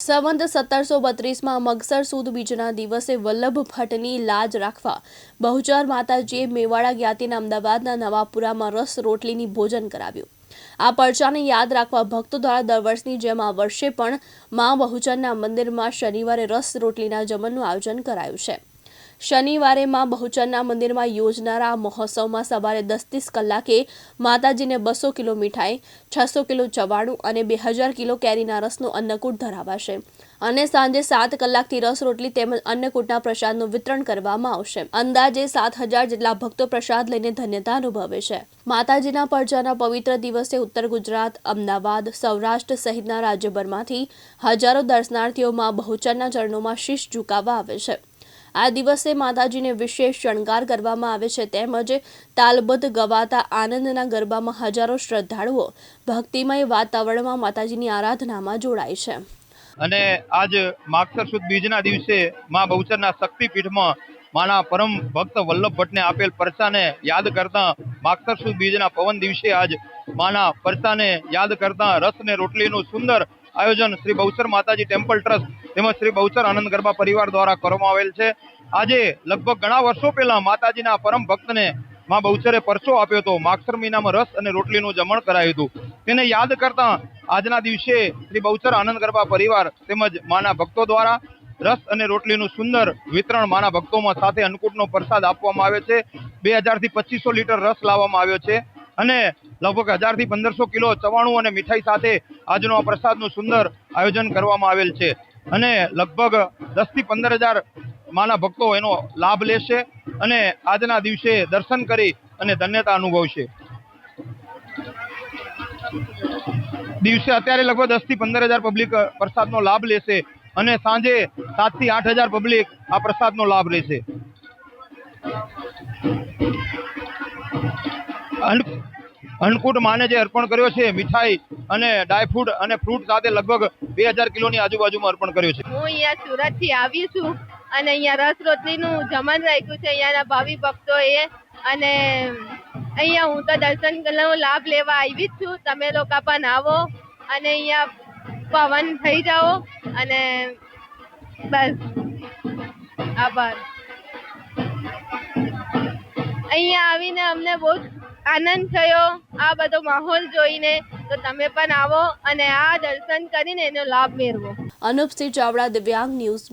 સંવંત સત્તરસો બત્રીસમાં મગસર સુદ બીજના દિવસે વલ્લભ ભટ્ટની લાજ રાખવા. બહુચર માતાજીએ મેવાડા જ્ઞાતિના અમદાવાદના નવાપુરામાં રસ રોટલીની ભોજન કરાવ્યું. આ પરચાને યાદ રાખવા ભક્તો દ્વારા દર વર્ષની જેમ આ વર્ષે પણ મા બહુચરના મંદિરમાં શનિવારે રસ રોટલીના જમનનું આયોજન કરાયું છે. શનિવારે માં બહુચરના મંદિરમાં યોજનારા મહોત્સવમાં સવારે દસ ત્રીસ કલાકે માતાજીને બસો કિલો મીઠાઈ, છસો કિલો ચવાણું અને બે હજાર કિલો કેરીના રસનો અન્નકૂટ ધરાવાશે. અને સાંજે સાત કલાકથી રસ રોટલી તેમજ અન્નકૂટના પ્રસાદનું વિતરણ કરવામાં આવશે. અંદાજે સાત હજાર જેટલા ભક્તો પ્રસાદ લઈને ધન્યતા અનુભવે છે. માતાજીના પરજાના પવિત્ર દિવસે ઉત્તર ગુજરાત, અમદાવાદ, સૌરાષ્ટ્ર સહિતના રાજ્યભરમાંથી હજારો દર્શનાર્થીઓ માં બહુચરના ચરણોમાં શીશ ઝુકાવવા આવે છે. આ દિવસે માતાજીને વિશેષ શણગાર કરવામાં આવે છે તેમજ તાલબદ્ધ ગવાતા આનંદના ગરબામાં હજારો શ્રદ્ધાળુઓ ભક્તિમય વાતાવરણમાં માતાજીની આરાધનામાં જોડાય છે. અને આજ માગસર સુદ બીજના દિવસે મા બહુચરના શક્તિપીઠમાં માના પરમ ભક્ત વલ્લભ ભટ્ટને આપેલ પરસાને યાદ કરતા માગસર સુદ બીજના પવન દિવસે આજ માના પરસાને યાદ કરતા રસ ને રોટલીનું સુંદર આયોજન શ્રી બહુચર માતાજી ટેમ્પલ ટ્રસ્ટ તેમજ શ્રી બહુચર આનંદ ગરબા પરિવાર દ્વારા કરવામાં આવેલ છે. આજે લગભગ ઘણા વર્ષો પહેલા માતાજીના પરમ ભક્તને માં બહુચરે પરચો આપ્યો હતો. માગસર મહિનામાં રસ અને રોટલીનું જમણ કરાયું હતું. તેને યાદ કરતા આજના દિવસે શ્રી બહુચર આનંદ ગરબા પરિવાર તેમજ માના ભક્તો દ્વારા રસ અને રોટલીનું સુંદર વિતરણ માના ભક્તોમાં સાથે અન્નકૂટનો પ્રસાદ આપવામાં આવે છે. બે હજારથી પચીસો લીટર રસ લાવવામાં આવ્યો છે. અને લગભગ હજારથી પંદરસો કિલો ચવાણું અને મીઠાઈ સાથે આજનો આ પ્રસાદનું સુંદર આયોજન કરવામાં આવેલ છે. અને લગભગ દસથી પંદર હજાર માના ભક્તો એનો લાભ લેશે અને આજના દિવસે દર્શન કરી અને ધન્યતા અનુભવશે. દિવસે અત્યારે લગભગ દસથી પંદર હજાર પબ્લિક પ્રસાદનો લાભ લેશે અને સાંજે સાતથી આઠ હજાર પબ્લિક આ પ્રસાદનો લાભ લેશે. અન્નકૂટ માને જે અર્પણ કર્યો છે, મીઠાઈ અને ડ્રાયફ્રૂટ અને ફ્રૂટ સાથે લગભગ બે હજાર કિલોની આજુબાજુમાં અર્પણ કર્યો છે. હું અહીંયા સુરતથી આવી છું અને અહીંયા રસ રોટલીનું જમણ રાખ્યું છે, અહીંયાના ભાવિ ભક્તોએ. અને અહીંયા હું તો દર્શનનો લાભ લેવા આવી જ છું. તમે લોકો પણ આવો અને અહીંયા પવન થઈ જાઓ અને બસ, આભાર. અહીંયા આવીને અમને બહુ જ આનંદ થયો. આ બધો માહોલ જોઈને તો તમે પણ આવો અને આ દર્શન કરીને એનો લાભ મેળવો. અનુપસિંહ ચાવડા, દિવ્યાંગ ન્યૂઝ